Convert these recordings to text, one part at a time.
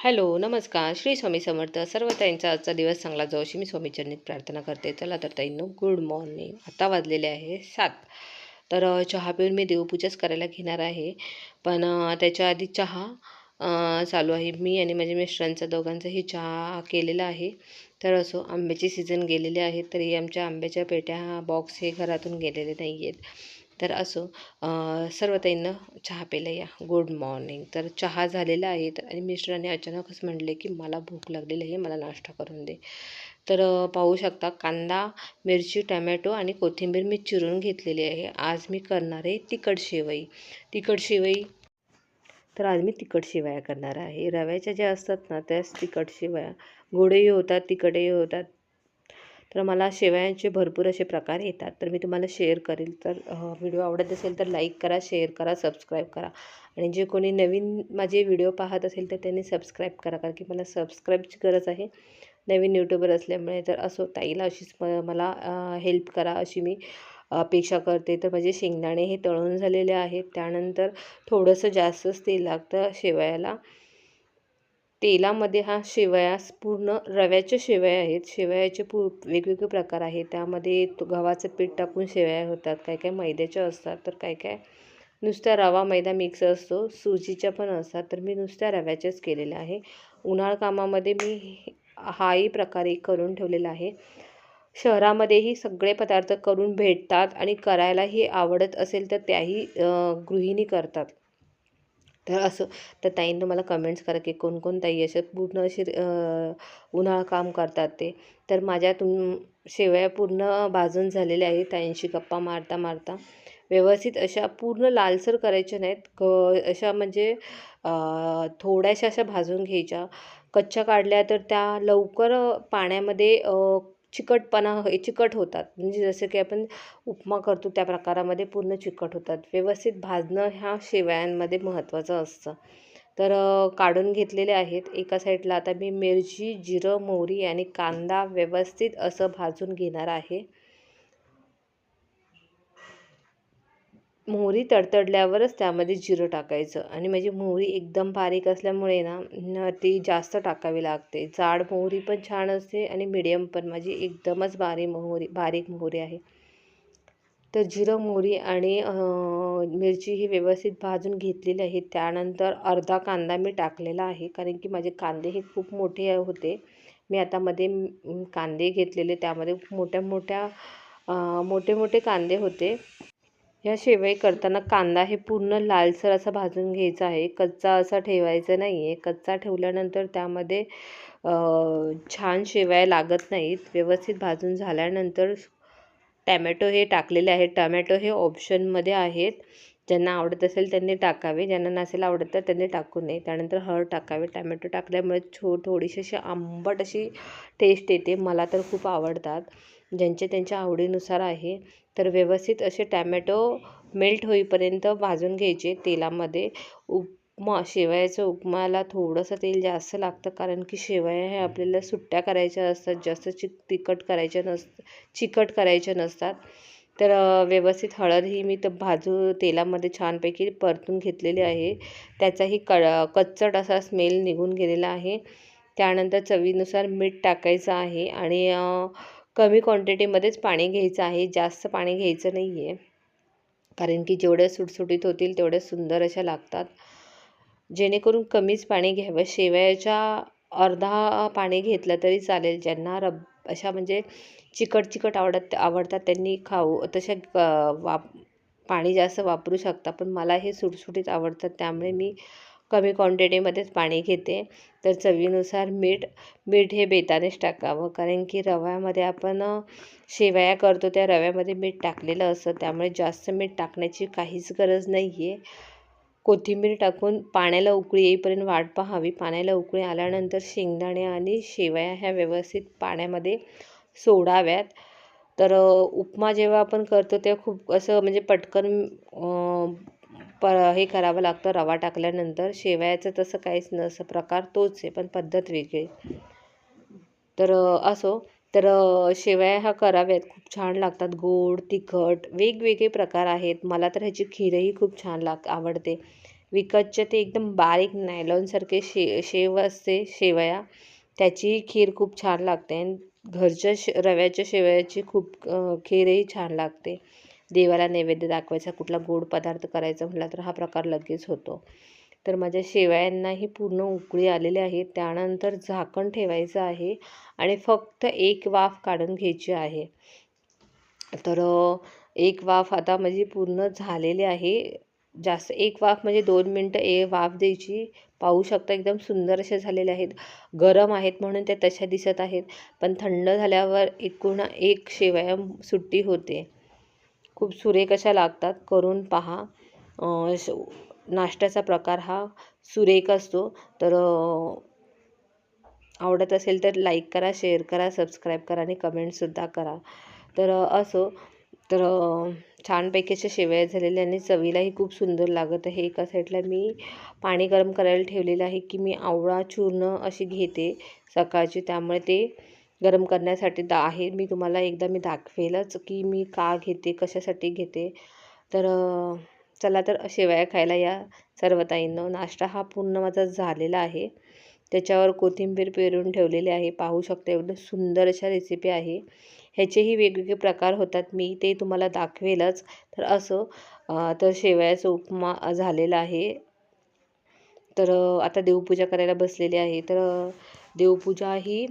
Hello नमस्कार. श्री स्वामी समर्थ. सर्व ताईंचा आजचा दिवस चांगला जाऊ अशी मी स्वामीचरणीत प्रार्थना करते. चला तर ताईंनो गुड मॉर्निंग आता वाजलेले आहे सात. तर चहा पिऊन मी देवपूजाच करायला घेणार आहे. पण त्याच्या आधी चहा चालू आहे. मी आणि माझ्या मिस्टरांचा दोघांचाही चहा केलेला आहे. तर असो आंब्याचे सीझन गेलेले आहेत तरी आमच्या आंब्याच्या पेट्या बॉक्स हे घरातून गेलेले नाही आहेत तर असो अ, सर्व चहा प्यायला या. गुड मॉर्निंग तर चहा झालेला आहे. तर आणि मिस्टरांनी अचानकच म्हटले की मला भूक लागलेली आहे मला नाश्ता करून दे. तर पाहू शकता कांदा मिरची टमॅटो आणि कोथिंबीर मी चिरून घेतलेली आहे. आज मी करणार आहे तिखट शेवई. तिखट शेवई. तर आज मी तिखट शेवया करणार आहे. रव्याच्या ज्या असतात ना त्याच तिखट शेवया. गोडही होतात तिखटही होतात. तर मला शेवयांचे भरपूर असे प्रकार येतात. तर मी तुम्हाला शेअर करेल तर व्हिडिओ आवडत असेल तर लाईक करा शेअर करा सबस्क्राईब करा. आणि जे कोणी नवीन माझे व्हिडिओ पाहत असेल तर त्यांनी सबस्क्राईब करा कारण की मला सबस्क्राईबची गरज आहे. नवीन यूट्यूबर असल्यामुळे तर असो ताईला अशीच म मला हेल्प करा अशी मी अपेक्षा करते. तर माझे शेंगदाणे हे तळून झालेले आहेत. त्यानंतर थोडंसं जास्तच तेल लागतं शेवयाला तेलामध्ये हा शेवया पूर्ण रव्याच्या शेवया आहेत. शेवयाचे पू वेगवेगळे प्रकार आहेत. त्यामध्ये तो गव्हाचं पीठ टाकून शेवया होतात. काय काय मैद्याच्या असतात तर काय काय नुसता रवा मैदा मिक्स असतो. सुजीच्या पण असतात. तर मी नुसत्या रव्याच्याच केलेल्या आहे. उन्हाळ कामामध्ये मी हाही प्रकारे करून ठेवलेला आहे. शहरामध्येही सगळे पदार्थ करून भेटतात आणि करायलाही आवडत असेल तर त्याही गृहिणी करतात. असं. तर ताईंनं मला कमेंट्स करा की कोणकोण ताई असे पूर्ण असे उन्हाळा काम करतात ते. तर माझ्यातून शेवया पूर्ण भाजून झालेल्या आहेत ताईंशी गप्पा मारता मारता. व्यवस्थित अशा पूर्ण लालसर करायच्या नाहीत. क अशा म्हणजे थोड्याशा अशा भाजून घ्यायच्या. कच्च्या काढल्या तर त्या लवकर पाण्यामध्ये चिकटपणा चिकट होतात. म्हणजे जसं की आपण उपमा करतो त्या प्रकारामध्ये पूर्ण चिकट होतात. व्यवस्थित भाजणं ह्या शेवयांमध्ये महत्त्वाचं असतं. तर काढून घेतलेले आहेत. एका साईडला आता मी मिरची जिरं मोहरी आणि कांदा व्यवस्थित असं भाजून घेणार आहे. मोहरी तडतडल्यावरच त्यामध्ये जिरं टाकायचं. आणि माझी मोहरी एकदम बारीक असल्यामुळे ना ती जास्त टाकावी लागते. जाड मोहरी पण छान असते आणि मिडियम पण. माझी एकदमच बारीक मोहरी बारीक मोहरी आहे. तर जिरं मोहरी आणि मिरची ही व्यवस्थित भाजून घेतलेली आहे. त्यानंतर अर्धा कांदा मी टाकलेला आहे. कारण की माझे कांदे हे खूप मोठे होते. मी आता मध्ये कांदे घेतलेले. त्यामध्ये मोठ्या मोठ्या मोठे मोठे कांदे होते. ह्या शेवई करताना कांदा हे पूर्ण लालसर असा भाजून घ्यायचा आहे. कच्चा असा ठेवायचा नाही आहे कच्चा ठेवल्यानंतर त्यामध्ये छान शेवया लागत नाहीत. व्यवस्थित भाजून झाल्यानंतर टॅमॅटो हे टाकलेले आहेत. टमॅटो हे ऑप्शनमध्ये आहेत. ज्यांना आवडत असेल त्यांनी टाकावे. ज्यांना नसेल आवडत तर त्यांनी टाकू नये. त्यानंतर हळद टाकावे. टॅमॅटो टाकल्यामुळे छो थोडीशी अशी आंबट अशी टेस्ट येते. मला तर खूप आवडतात. ज्यांचे त्यांच्या आवडीनुसार आहे तर व्यवस्थित असे टॅमॅटो मेल्ट होईपर्यंत भाजून घ्यायचे तेलामध्ये. उपमा शेवयाचं उपमाला थोडंसं तेल जास्त लागतं कारण की शेवया हे आपल्याला सुट्ट्या करायच्या असतात जास्त चिक तिखट करायच्या नस चिकट करायच्या नसतात. तर व्यवस्थित हळद ही मी तर भाजू तेलामध्ये छानपैकी परतून घेतलेली आहे. त्याचाही क कच्चट असा स्मेल निघून गेलेला आहे. त्यानंतर चवीनुसार मीठ टाकायचं आहे आणि कमी क्वांटिटीमध्येच पाणी घ्यायचं आहे. जास्त पाणी घ्यायचं नाही आहे कारण की जेवढ्या सुटसुटीत होतील तेवढ्या सुंदर अशा लागतात. जेणेकरून कमीच पाणी घ्यावं. शेवयाच्या अर्धा पाणी घेतलं तरी चालेल. ज्यांना रब अशा म्हणजे चिकट चिकट आवडत आवडतात त्यांनी खाऊ तशा वाप पाणी जास्त वापरू शकता. पण मला हे सुटसुटीत आवडतात. त्यामुळे मी कमी क्वांटिटीमध्येच पाणी घेते. तर चवीनुसार मीठ मीठ हे बेतानेच टाकावं. कारण की रव्यामध्ये आपण शेवया करतो त्या रव्यामध्ये मीठ टाकलेलं असतं. त्यामुळे जास्त मीठ टाकण्याची काहीच गरज नाही आहे कोथिंबीर टाकून पाण्याला उकळी येईपर्यंत वाट पाहावी. पाण्याला उकळी आल्यानंतर शेंगदाणे आणि शेवया ह्या व्यवस्थित पाण्यामध्ये सोडाव्यात. तर उपमा जेव्हा आपण करतो तेव्हा खूप असं म्हणजे पटकन प हे करावं लागतं. रवा टाकल्यानंतर शेवयाचं तसं काहीच नसं प्रकार तोच आहे पण पद्धत वेगळी. तर असो. तर शेवया ह्या कराव्यात. खूप छान लागतात. गोड तिखट वेगवेगळे प्रकार आहेत. मला तर ह्याची खीरही खूप छान लाग आवडते. विकतच्या ते एकदम बारीक नायलॉनसारखे शे शेव असते शेवया. त्याची खीर खूप छान लागते. आणि घरच्या शे रव्याच्या शेवयाची खूप खीरही छान लागते. देवाला नैवेद्य दाखवायचा कुठला गोड पदार्थ करायचा म्हटला तर हा प्रकार लगेच होतो. तर माझ्या शेवयांनाही पूर्ण उकळी आलेली आहे. त्यानंतर झाकण ठेवायचं आहे आणि फक्त एक वाफ काढून घ्यायची आहे. तर एक वाफ आता म्हणजे पूर्ण झालेली आहे. जास्त एक वाफ म्हणजे दोन मिनटं ए वाफ द्यायची. पाहू शकता एकदम सुंदर असे झालेले आहेत. गरम आहेत म्हणून त्या तशा दिसत आहेत. पण थंड झाल्यावर एकूण एक शेवया सुट्टी होते. खूप सुरेख अशा लागतात करून पहा. नाश्त्याचा प्रकार हा सुरेख असतो. तर आवडत असेल तर लाईक करा शेअर करा सबस्क्राईब करा आणि कमेंटसुद्धा करा. तर असो. तर छानपैकी अशा शेवया झालेल्या आणि चवीलाही खूप सुंदर लागत आहे. एका साईडला मी पाणी गरम करायला ठेवलेलं आहे की मी आवळा चूर्ण अशी घेते सकाळची. त्यामुळे ते गरम करण्यासाठी दा आहे. मी तुम्हाला एकदा मी दाखवेलच की मी का घेते कशासाठी घेते. तर चला तर शेवया खायला या सर्वताईंनं नाश्ता हा पूर्ण माझा झालेला आहे. त्याच्यावर कोथिंबीर पेरून ठेवलेली आहे. पाहू शकता एवढं सुंदर अशा रेसिपी आहे. ह्याचेही वेगवेगळे प्रकार होतात. मी ते तुम्हाला दाखवेलच. तर असं तर शेवयाचं उपमा झालेला आहे. तर आता देवपूजा करायला बसलेली आहे. तर देवपूजा ही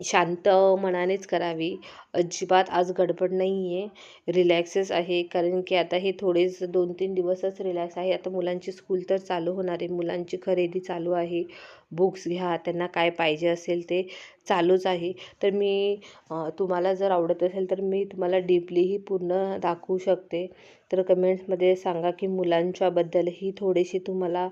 शांत मनानेच करावी. अजिबात आज गडबड नाही आहे रिलॅक्सच आहे. कारण की आता हे थोडेच दोन तीन दिवसच रिलॅक्स आहे. आता मुलांची स्कूल तर चालू होणार आहे. मुलांची खरेदी चालू आहे. बुक्स घ्या त्यांना काय पाहिजे असेल ते चालूच आहे. तर मी तुम्हाला जर आवडत असेल तर मी तुम्हाला डीपलीही पूर्ण दाखवू शकते. तर कमेंट्समध्ये सांगा की मुलांच्याबद्दलही थोडीशी तुम्हाला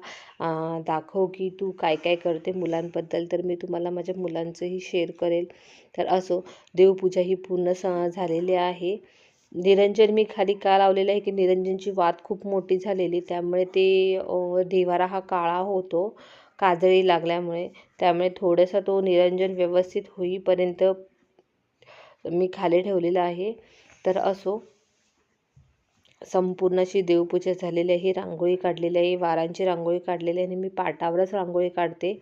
दाखव की तू काय काय करते मुलांबद्दल. तर मी तुम्हाला माझ्या मुलांचंही शेअर करेल. तर असो देवपूजा ही पूर्ण स झालेली आहे. निरंजन मी खाली का लावलेलं आहे की निरंजनची वाद खूप मोठी झालेली त्यामुळे ते देवारा हा काळा होतो. काजळी लागल्यामुळे. त्यामुळे थोडंसं तो निरंजन व्यवस्थित होईपर्यंत मी खाली ठेवलेला आहे. तर असो संपूर्ण अशी देवपूजा झालेली आहे रांगोळी काढलेली आहे वारांची रांगोळी काढलेली आहे आणि मी पाटावरच रांगोळी काढते.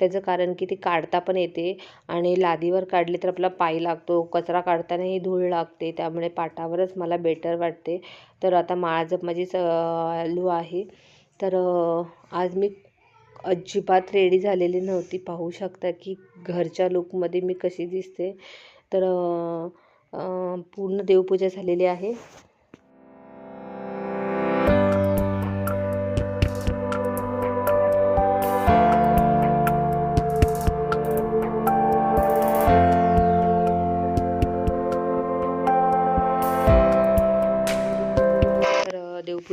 त्याचं कारण की ती काढता पण येते आणि लादीवर काढली तर आपला पाय लागतो कचरा काढतानाही धूळ लागते त्यामुळे पाटावरच मला बेटर वाटते. तर आता माळजप माझी चालू आहे. तर आज मी अजिबात रेडी झालेली नव्हती. पाहू शकता की घरच्या लुकमध्ये मी कशी दिसते. तर पूर्ण देवपूजा झालेली आहे.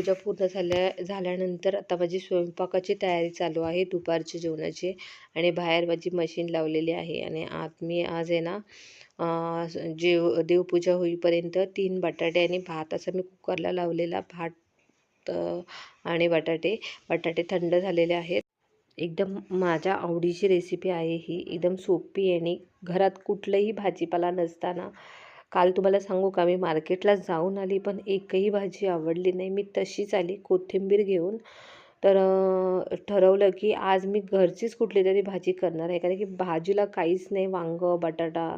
पूजा पूर्ण झाल्या झाल्यानंतर आता माझी स्वयंपाकाची तयारी चालू आहे दुपारच्या जेवणाची आणि बाहेर माझी मशीन लावलेली आहे आणि आत मी आज आहे ना जेव देवपूजा होईपर्यंत तीन बटाटे आणि भात असं मी कुकरला लावलेला भात आणि बटाटे. बटाटे थंड झालेले आहेत. एकदम माझ्या आवडीची रेसिपी आहे ही. एकदम सोपी आणि घरात कुठलंही भाजीपाला नसताना काल तुम्हाला सांगू का मी मार्केटला जाऊन आली पण एकही भाजी आवडली नाही. मी तशीच आली कोथिंबीर घेऊन. तर ठरवलं की आज मी घरचीच कुठली तरी भाजी करणार आहे. कारण की भाजीला काहीच नाही वांगं बटाटा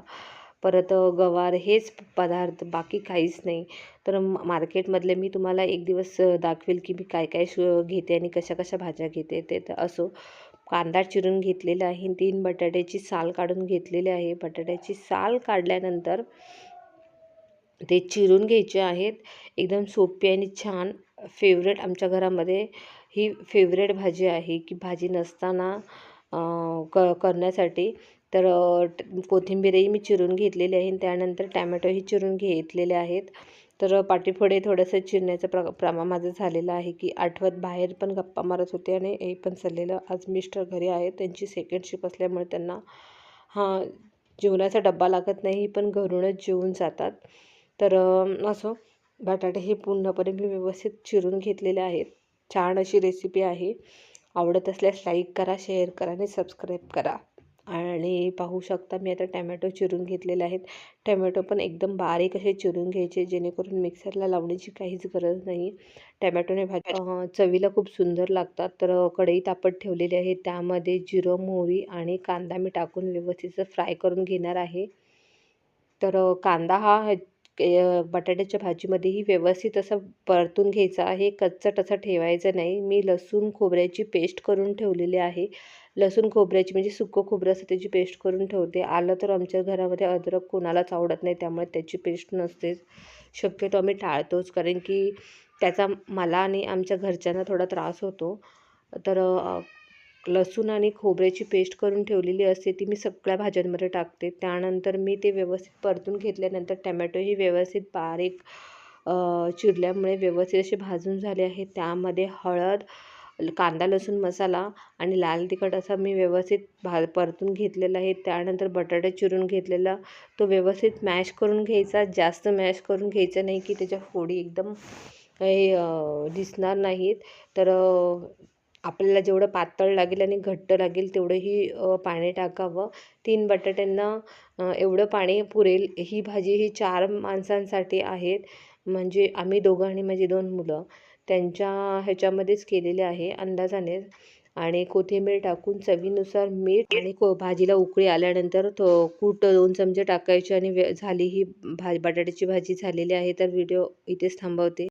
परत गवार हेच पदार्थ बाकी काहीच नाही. तर मार्केटमधले मी तुम्हाला एक दिवस दाखवेल की मी काय काय घेते आणि कशा कशा भाज्या घेते. ते तर असो. कांदा चिरून घेतलेला आहे तीन बटाट्याची साल काढून घेतलेली आहे. बटाट्याची साल काढल्यानंतर ते चिरून घ्यायचे आहेत. एकदम सोपी आणि छान फेवरेट आमच्या घरामध्ये ही फेवरेट भाजी आहे की भाजी नसताना क करण्यासाठी. तर कोथिंबीरही मी चिरून घेतलेली आहे आणि त्यानंतर टॅमॅटोही चिरून घेतलेले आहेत. तर पाठीपुढे थोडंसं चिरण्याचं प्र प्रमाण माझं झालेलं आहे की आठवत बाहेर पण गप्पा मारत होते आणि हे पण चाललेलं. आज मिस्टर घरी आहेत त्यांची सेकंड शिप असल्यामुळे त्यांना हां जेवणाचा डब्बा लागत नाही पण घरूनच जेवून जातात. तर असं बटाटे हे पूर्णपणे मी व्यवस्थित चिरून घेतलेले आहेत. छान अशी रेसिपी आहे. आवडत असल्यास लाईक करा शेअर करा आणि सबस्क्राईब करा. आणि पाहू शकता मी आता टॅमॅटो चिरून घेतलेले आहेत. टॅमॅटो पण एकदम बारीक असे चिरून घ्यायचे जेणेकरून मिक्सरला लावण्याची काहीच गरज नाही. टॅमॅटोने भाजी चवीला खूप सुंदर लागतात. तर कढई तापत ठेवलेली आहे. त्यामध्ये जिरं मोहरी आणि कांदा मी टाकून व्यवस्थित फ्राय करून घेणार आहे. तर कांदा हा बटाट्याच्या भाजीमध्येही व्यवस्थित असं परतून घ्यायचा आहे. कच्चट असं ठेवायचं नाही. मी लसूण खोबऱ्याची पेस्ट करून ठेवलेली आहे. लसूण खोबऱ्याची म्हणजे सुकं खोबरं असं त्याची पेस्ट करून ठेवते. आलं तर आमच्या घरामध्ये अद्रक कोणालाच आवडत नाही त्यामुळे त्याची पेस्ट नसतेच शक्यतो आम्ही टाळतोच. कारण की त्याचा मला आणि आमच्या घरच्यांना थोडा त्रास होतो. तर लसूण आणि खोबऱ्याची पेस्ट करून ठेवलेली असते ती मी सगळ्या भाज्यांमध्ये टाकते. त्यानंतर मी ते व्यवस्थित परतून घेतल्यानंतर टमॅटोही व्यवस्थित बारीक चिरल्यामुळे व्यवस्थित असे भाजून झाले आहे. त्यामध्ये हळद कांदा लसूण मसाला आणि लाल तिखट असा मी व्यवस्थित भा परतून घेतलेला आहे. त्यानंतर बटाटा चिरून घेतलेला तो व्यवस्थित मॅश करून घ्यायचा. जास्त मॅश करून घ्यायचा नाही की त्याच्या फोडी एकदम हे दिसणार नाहीत. तर आपल्याला जेवढं पातळ लागेल आणि घट्ट लागेल तेवढंही पाणी टाकावं. तीन बटाट्यांना एवढं पाणी पुरेल. ही भाजी ही चार माणसांसाठी आहेत. म्हणजे आम्ही दोघं आणि माझी दोन मुलं. त्यांच्या ह्याच्यामध्येच केलेले आहे अंदाजाने. आणि कोथिंबीर टाकून चवीनुसार मीठ आणि को भाजीला उकळी आल्यानंतर तो कूट दोन चमचे टाकायचे आणि झाली ही भा बटाट्याची भाजी झालेली आहे. तर व्हिडिओ इथेच थांबवते.